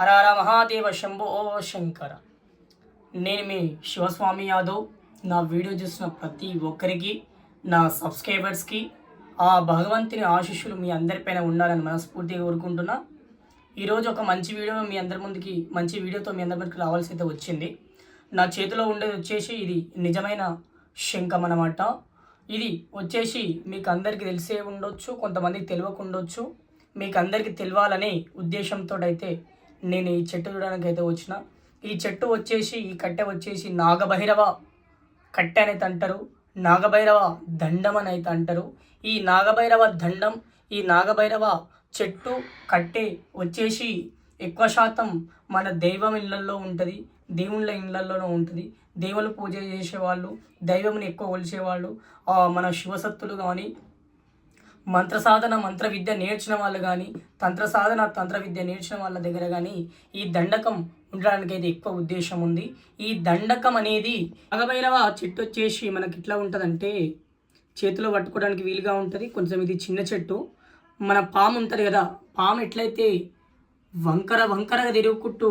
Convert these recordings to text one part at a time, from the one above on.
హరార మహాదేవ శంభో శంకర. నేను మీ శివస్వామి యాదవ్. నా వీడియో చూసిన ప్రతి ఒక్కరికి నా సబ్స్క్రైబర్స్కి ఆ భగవంతుని ఆశీస్సులు మీ అందరిపైన ఉండాలని మనస్ఫూర్తిగా కోరుకుంటున్నా. ఈరోజు ఒక మంచి వీడియో మీ అందరి ముందుకి మంచి వీడియోతో మీ అందరి ముందుకు రావాల్సి అయితే వచ్చింది. నా చేతిలో ఉండేది వచ్చేసి ఇది నిజమైన శంఖం అన్నమాట. ఇది వచ్చేసి మీకు అందరికీ తెలిసే ఉండొచ్చు కొంతమందికి తెలియకుండొచ్చు. మీకు అందరికీ తెలియాలనే ఉద్దేశంతో అయితే నేను ఈ చెట్టు చూడడానికి అయితే వచ్చిన. ఈ చెట్టు వచ్చేసి ఈ కట్టె వచ్చేసి నాగభైరవ కట్టె అనేది అంటారు. నాగభైరవ దండం అని అయితే అంటారు. ఈ నాగభైరవ దండం ఈ నాగభైరవ చెట్టు కట్టె వచ్చేసి ఎక్కువ శాతం మన దైవం ఇళ్ళల్లో ఉంటుంది దేవుళ్ళ ఇళ్ళల్లోనూ ఉంటుంది. దేవుళ్ళు పూజ చేసేవాళ్ళు దైవంని ఎక్కువ కొలిచేవాళ్ళు మన శివసత్తులు కానీ మంత్ర సాధన మంత్ర విద్య నేర్చిన వాళ్ళు కానీ తంత్ర సాధన తంత్ర విద్య నేర్చిన వాళ్ళ దగ్గర కానీ ఈ దండకం ఉండడానికి అయితే ఎక్కువ ఉద్దేశం ఉంది. ఈ దండకం అనేది నాగభైరవ చెట్టు వచ్చేసి మనకి ఇట్లా ఉంటుందంటే చేతిలో పట్టుకోవడానికి వీలుగా ఉంటుంది. కొంచెం ఇది చిన్న చెట్టు. మన పాము ఉంటుంది కదా పాము ఎట్లయితే వంకర వంకరగా తిరుగుకుంటూ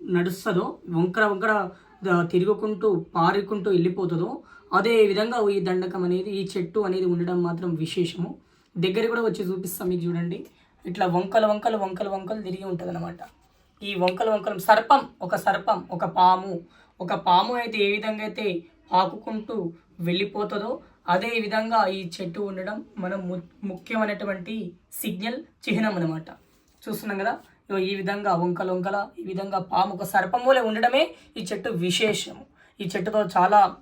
నడుస్తుందో వంకర వంకర తిరుగుకుంటూ పారుకుంటూ వెళ్ళిపోతుందో అదే విధంగా ఈ దండకం అనేది ఈ చెట్టు అనేది ఉండడం మాత్రం విశేషము. దగ్గర కూడా వచ్చి చూపిస్తాం మీకు చూడండి. ఇట్లా వంకలు వంకలు వంకలు వంకలు తిరిగి ఉంటుంది ఈ వంకలు వంకలు సర్పం ఒక సర్పం ఒక పాము ఒక పాము అయితే ఏ విధంగా అయితే పాకుకుంటూ వెళ్ళిపోతుందో అదే విధంగా ఈ చెట్టు ఉండడం మనం ము- ముఖ్యమైనటువంటి సిగ్నల్ చిహ్నం అనమాట చూస్తున్నాం కదా? ఈ విధంగా వంకల వంకల ఈ విధంగా పాము ఒక సర్పం వలె ఉండడమే ఈ చెట్టు విశేషము. ఈ చెట్టుతో చాలా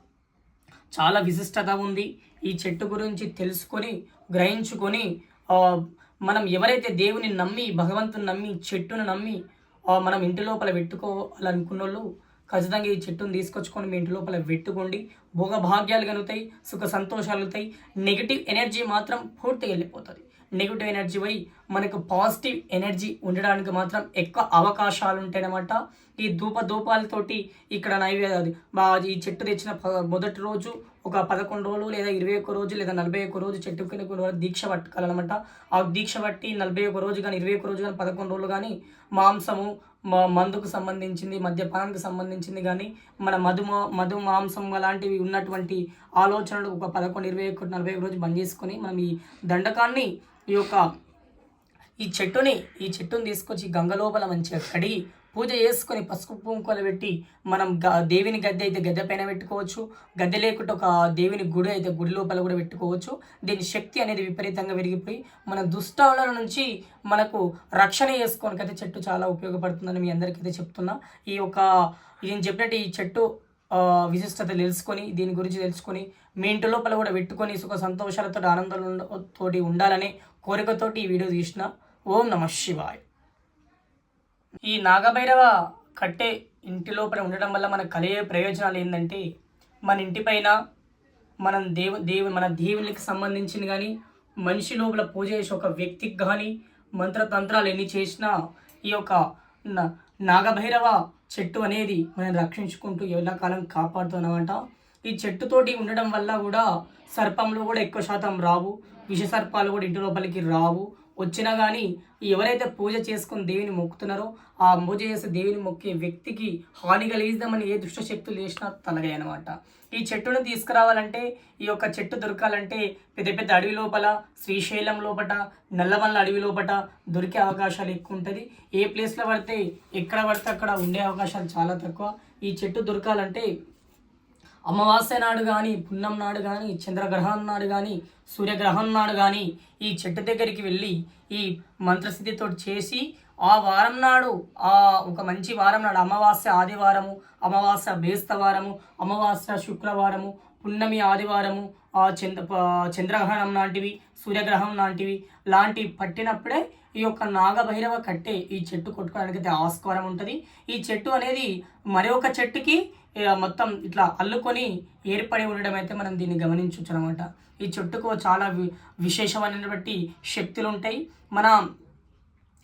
చాలా విశిష్టత ఉంది. ఈ చెట్టు గురించి తెలుసుకొని గ్రహించుకొని మనం ఎవరైతే దేవుని నమ్మి భగవంతుని నమ్మి చెట్టును నమ్మి మనం ఇంటి లోపల పెట్టుకోవాలనుకున్న వాళ్ళు ఖచ్చితంగా ఈ చెట్టును తీసుకొచ్చుకొని మీ ఇంటి లోపల పెట్టుకోండి. భోగభాగ్యాలు కలుగుతాయి సుఖ సంతోషాలు కలుగుతాయి. నెగిటివ్ ఎనర్జీ మాత్రం పూర్తిగా వెళ్ళిపోతుంది. నెగిటివ్ ఎనర్జీ పోయి మనకు పాజిటివ్ ఎనర్జీ ఉండడానికి మాత్రం ఎక్కువ అవకాశాలు ఉంటాయన్నమాట ఈ ధూప ధూపాలతోటి ఇక్కడ నైవేద్యం బాగా ఈ చెట్టు తెచ్చిన మొదటి రోజు ఒక పదకొండు రోజులు లేదా ఇరవై ఒక్క రోజు లేదా నలభై ఒక్క రోజు చెట్టు కింద దీక్ష పట్టుకోవాలన్నమాట. ఆ దీక్ష పట్టి నలభై ఒక్క రోజు కానీ ఇరవై ఒక్క రోజు కానీ పదకొండు రోజులు కానీ మాంసము మందుకు సంబంధించింది మద్యపానానికి సంబంధించింది కానీ మన మధు మధు మాంసం అలాంటివి ఉన్నటువంటి ఆలోచనలు ఒక పదకొండు ఇరవై ఒకటి నలభై ఒక రోజు బంద్ చేసుకొని మనం ఈ దండకాన్ని ఈ యొక్క ఈ చెట్టుని ఈ చెట్టుని తీసుకొచ్చి గంగ లోపల మంచిగా కడిగి పూజ చేసుకొని పసుపు కుంకుమలు పెట్టి మనం గ దేవిని గద్దె అయితే గద్దె పైన పెట్టుకోవచ్చు. గద్దె లేకుంటే ఒక దేవిని గుడి అయితే గుడి లోపల కూడా పెట్టుకోవచ్చు. దీని శక్తి అనేది విపరీతంగా పెరిగిపోయి మన దుష్టాల నుంచి మనకు రక్షణ చేసుకోవడానికి అయితే చెట్టు చాలా ఉపయోగపడుతుందని మీ అందరికైతే చెప్తున్నా. ఈ యొక్క నేను చెప్పినట్టు ఈ చెట్టు విశిష్టత తెలుసుకొని దీని గురించి తెలుసుకొని మీ ఇంటి లోపల కూడా పెట్టుకొని సుఖ సంతోషాలతో ఆనందాలతో తోటి ఉండాలనే కోరికతోటి ఈ వీడియో తీసిన. ఓం నమ శివాయ్. ఈ నాగభైరవ కట్టే ఇంటి లోపల ఉండడం వల్ల మనకు కలిగే ప్రయోజనాలు ఏంటంటే మన ఇంటిపైన మనం దేవు దేవు మన దేవునికి సంబంధించిన కానీ మనిషి లోపల పూజ చేసే ఒక వ్యక్తికి కానీ మంత్రతంత్రాలు ఎన్ని చేసినా ఈ యొక్క నా- నాగభైరవ చెట్టు అనేది మనం రక్షించుకుంటూ ఎల్లకాలం కాపాడుతున్నామంట. ఈ చెట్టుతోటి ఉండడం వల్ల కూడా సర్పంలో కూడా ఎక్కువ శాతం రావు. విష సర్పాలు కూడా ఇంటి లోపలికి రావు. వచ్చినా కానీ ఎవరైతే పూజ చేసుకుని దేవిని మొక్కుతున్నారో ఆ పూజ చేసే దేవిని మొక్కే వ్యక్తికి హాని కలిగిద్దామని ఏ దుష్ట శక్తులు చేసినా తలగాయి అనమాట ఈ చెట్టును తీసుకురావాలంటే ఈ యొక్క చెట్టు దొరకాలంటే పెద్ద పెద్ద అడవి లోపల శ్రీశైలం లోపట నల్లమల్ల అడవి లోపట దొరికే అవకాశాలు ఎక్కువ ఉంటుంది. ఏ ప్లేస్లో పడితే ఎక్కడ పడితే అక్కడ ఉండే అవకాశాలు చాలా తక్కువ. ఈ చెట్టు దొరకాలంటే అమావాస్య నాడు కానీ పున్నం నాడు కానీ చంద్రగ్రహం నాడు కానీ సూర్యగ్రహం నాడు కానీ ఈ చెట్టు దగ్గరికి వెళ్ళి ఈ మంత్రస్థితితో చేసి ఆ వారం నాడు ఆ ఒక మంచి వారం నాడు అమావాస్య ఆదివారము అమావాస్య బేస్తవారము అమావాస్య శుక్రవారము పున్నమి ఆదివారము ఆ చంద్ర చంద్రగ్రహణం లాంటివి సూర్యగ్రహం లాంటివి లాంటి పట్టినప్పుడే ఈ యొక్క నాగభైరవ కట్టే ఈ చెట్టు కొట్టుకోవడానికి అయితే ఆస్కారం ఉంటుంది. ఈ చెట్టు అనేది మరి ఒక చెట్టుకి మొత్తం ఇట్లా అల్లుకొని ఏర్పడి ఉండడం అయితే మనం దీన్ని గమనించవచ్చు అనమాట ఈ చెట్టుకు చాలా వి విశేషమైనటువంటి శక్తులు ఉంటాయి మన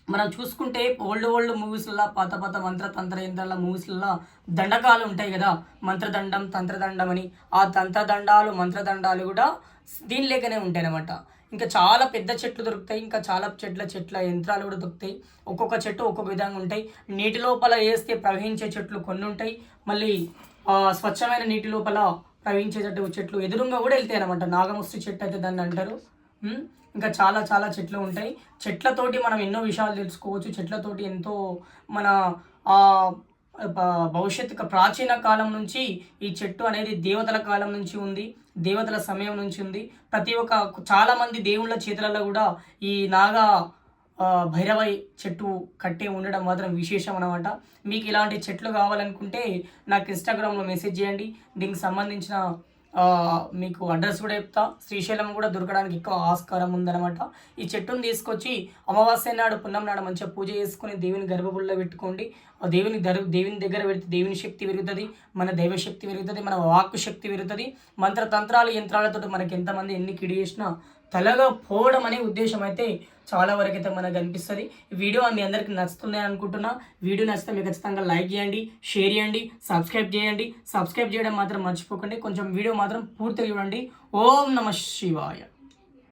మనం చూసుకుంటే ఓల్డ్ ఓల్డ్ మూవీస్లలో పాత పాత మంత్ర తంత్ర యంత్రాల మూవీస్లలో దండకాలు ఉంటాయి కదా. మంత్రదండం తంత్రదండం అని. ఆ తంత్రదండాలు మంత్రదండాలు కూడా దీని లేకనే ఉంటాయి అనమాట ఇంకా చాలా పెద్ద చెట్లు దొరుకుతాయి. ఇంకా చాలా చెట్ల చెట్ల యంత్రాలు కూడా దొరుకుతాయి. ఒక్కొక్క చెట్టు ఒక్కొక్క విధంగా ఉంటాయి. నీటి లోపల వేస్తే ప్రవహించే చెట్లు కొన్ని ఉంటాయి. మళ్ళీ స్వచ్ఛమైన నీటి లోపల ప్రవహించేటట్టు చెట్లు ఎదురుగా కూడా వెళ్తాయి అనమాట నాగముస్తి చెట్టు అయితే దాన్ని అంటారు. ఇంకా చాలా చాలా చెట్లు ఉంటాయి. చెట్లతోటి మనం ఎన్నో విషయాలు తెలుసుకోవచ్చు. చెట్లతోటి ఎంతో మన భవిష్యత్తు ప్రాచీన కాలం నుంచి ఈ చెట్టు అనేది దేవతల కాలం నుంచి ఉంది. దేవతల సమయం నుంచి ఉంది. ప్రతి ఒక్క చాలామంది దేవుళ్ళ చేతులలో కూడా ఈ నాగా భైరవై చెట్టు కట్టే ఉండడం మాత్రం విశేషం అనమాట మీకు ఇలాంటి చెట్లు కావాలనుకుంటే నాకు ఇన్స్టాగ్రామ్లో మెసేజ్ చేయండి. దీనికి సంబంధించిన మీకు అడ్రస్ కూడా చెప్తా. శ్రీశైలం కూడా దొరకడానికి ఎక్కువ ఆస్కారం ఉందన్నమాట. ఈ చెట్టును తీసుకొచ్చి అమావాస్య నాడు పున్నం నాడు మంచిగా పూజ చేసుకుని దేవుని గర్భగుడిలో పెట్టుకోండి. ఆ దేవుని దర్ దేవుని దగ్గర పెడితే దేవుని శక్తి పెరుగుతుంది మన దైవశక్తి పెరుగుతుంది మన వాక్కు శక్తి పెరుగుతుంది. మంత్ర తంత్రాలు యంత్రాలతో మనకి ఎంతమంది ఎన్ని కిడి చేసినా తలగా పోవడం అనే ఉద్దేశం అయితే చాలా వరకు అయితే మనకు కనిపిస్తుంది. వీడియో మీ అందరికి నచ్చుతుంది అనుకుంటున్నా. వీడియో నచ్చితే మీకు ఖచ్చితంగా లైక్ చేయండి షేర్ చేయండి సబ్స్క్రైబ్ చేయండి. సబ్స్క్రైబ్ చేయడం మాత్రం మర్చిపోకండి. కొంచెం వీడియో మాత్రం పూర్తిగా చూడండి. ఓం నమ శివాయ.